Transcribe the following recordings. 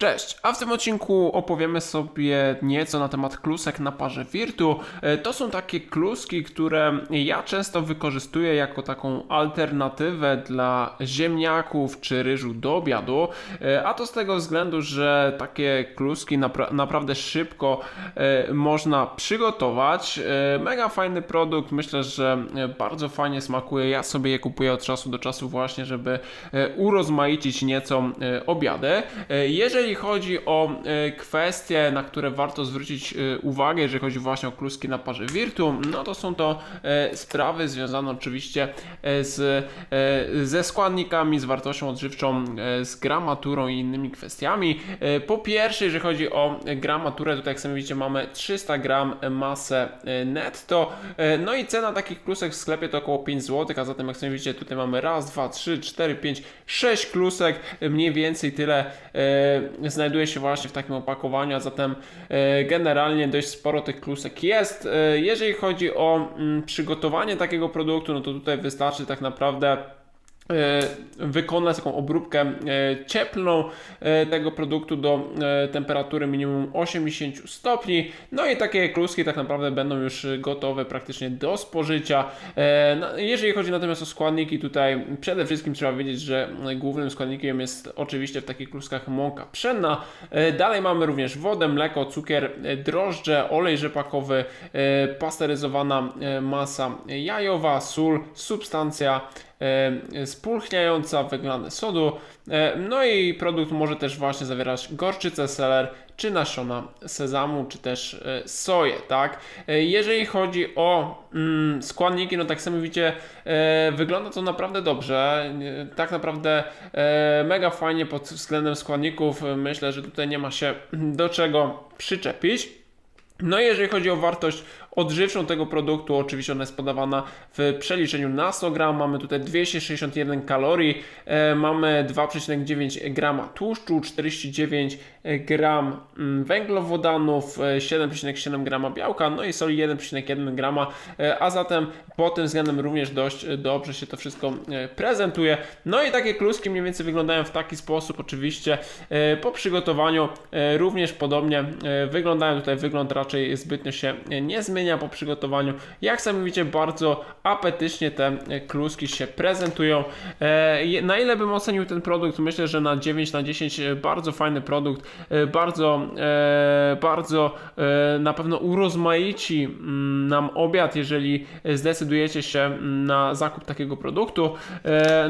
Cześć, a w tym odcinku opowiemy sobie nieco na temat klusek na parze Virtu. E, To są takie kluski, które ja często wykorzystuję jako taką alternatywę dla ziemniaków czy ryżu do obiadu, E, a to z tego względu, że takie kluski napra- naprawdę szybko e, można przygotować. Mega fajny produkt, myślę, że bardzo fajnie smakuje. Ja sobie je kupuję od czasu do czasu właśnie, żeby urozmaicić nieco obiady. E, Jeżeli chodzi o e, kwestie, na które warto zwrócić e, uwagę, jeżeli chodzi właśnie o kluski na parze Virtu, no to są to e, sprawy związane oczywiście z, ze składnikami, z wartością odżywczą, z gramaturą i innymi kwestiami. Po pierwsze, jeżeli chodzi o gramaturę, tutaj jak sami widzicie mamy 300 gram masę netto, no i cena takich klusek w sklepie to około 5 zł, a zatem jak sami widzicie tutaj mamy raz, dwa, trzy, cztery, pięć, sześć klusek, mniej więcej tyle znajduje się właśnie w takim opakowaniu, a zatem e, generalnie dość sporo tych klusek jest. E, jeżeli chodzi o mm, przygotowanie takiego produktu, no to tutaj wystarczy tak naprawdę wykonać taką obróbkę e, cieplną e, tego produktu do e, temperatury minimum 80 stopni. No i takie kluski tak naprawdę będą już gotowe praktycznie do spożycia. E, no, Jeżeli chodzi natomiast o składniki, tutaj przede wszystkim trzeba wiedzieć, że głównym składnikiem jest oczywiście w takich kluskach mąka pszenna. E, Dalej mamy również wodę, mleko, cukier, e, drożdże, olej rzepakowy, e, pasteryzowana e, masa jajowa, sól, substancja e, spulchniająca, wyglany sodu. E, No i produkt może też właśnie zawierać gorczycę, seler, czy nasiona sezamu, czy też e, soję, tak? E, Jeżeli chodzi o mm, składniki, no tak samo widzicie, e, wygląda to naprawdę dobrze. E, Tak naprawdę e, mega fajnie pod względem składników. E, Myślę, że tutaj nie ma się do czego przyczepić. No i jeżeli chodzi o wartość odżywczą tego produktu, oczywiście ona jest podawana w przeliczeniu na 100 gram. Mamy tutaj 261 kalorii, e, mamy 2,9 grama tłuszczu, 49 gram mm, węglowodanów, e, 7,7 grama białka, no i soli 1,1 grama, e, a zatem pod tym względem również dość e, dobrze się to wszystko e, prezentuje. No i takie kluski mniej więcej wyglądają w taki sposób, oczywiście e, po przygotowaniu e, również podobnie e, wyglądają. Tutaj wygląd raczej zbytnio się nie zmienia po przygotowaniu. Jak sami widzicie, bardzo apetycznie te kluski się prezentują. E, Na ile bym ocenił ten produkt? Myślę, że na 9 na 10 e, bardzo fajny produkt, e, bardzo, bardzo na pewno urozmaici mm, nam obiad, jeżeli zdecydujecie się mm, na zakup takiego produktu.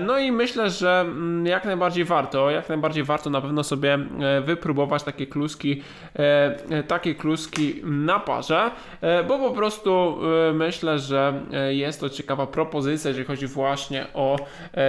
No i myślę, że mm, jak najbardziej warto, jak najbardziej warto na pewno sobie wypróbować takie kluski, takie kluski na parze, e, bo po prostu e, myślę, że e, jest to ciekawa propozycja, jeżeli chodzi właśnie o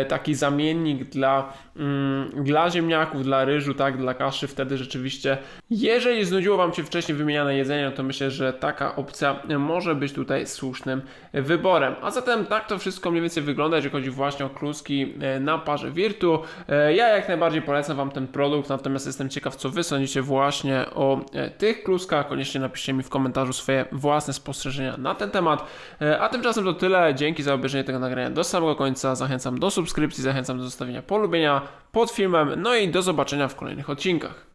taki zamiennik dla, mm, dla ziemniaków, dla ryżu, tak, dla kaszy, wtedy rzeczywiście, jeżeli znudziło Wam się wcześniej wymieniane jedzenie, to myślę, że taka opcja może być tutaj słusznym wyborem. A zatem tak to wszystko mniej więcej wygląda, jeżeli chodzi właśnie o kluski na parze Virtu. Ja jak najbardziej polecam Wam ten produkt, natomiast jestem ciekaw, co Wy sądzicie właśnie o tych kluskach. Koniecznie napiszcie mi w komentarzu swoje własne spostrzeżenia na ten temat. E, A tymczasem to tyle. Dzięki za obejrzenie tego nagrania do samego końca. Zachęcam do subskrypcji, zachęcam do zostawienia polubienia pod filmem. No i do zobaczenia w kolejnych odcinkach.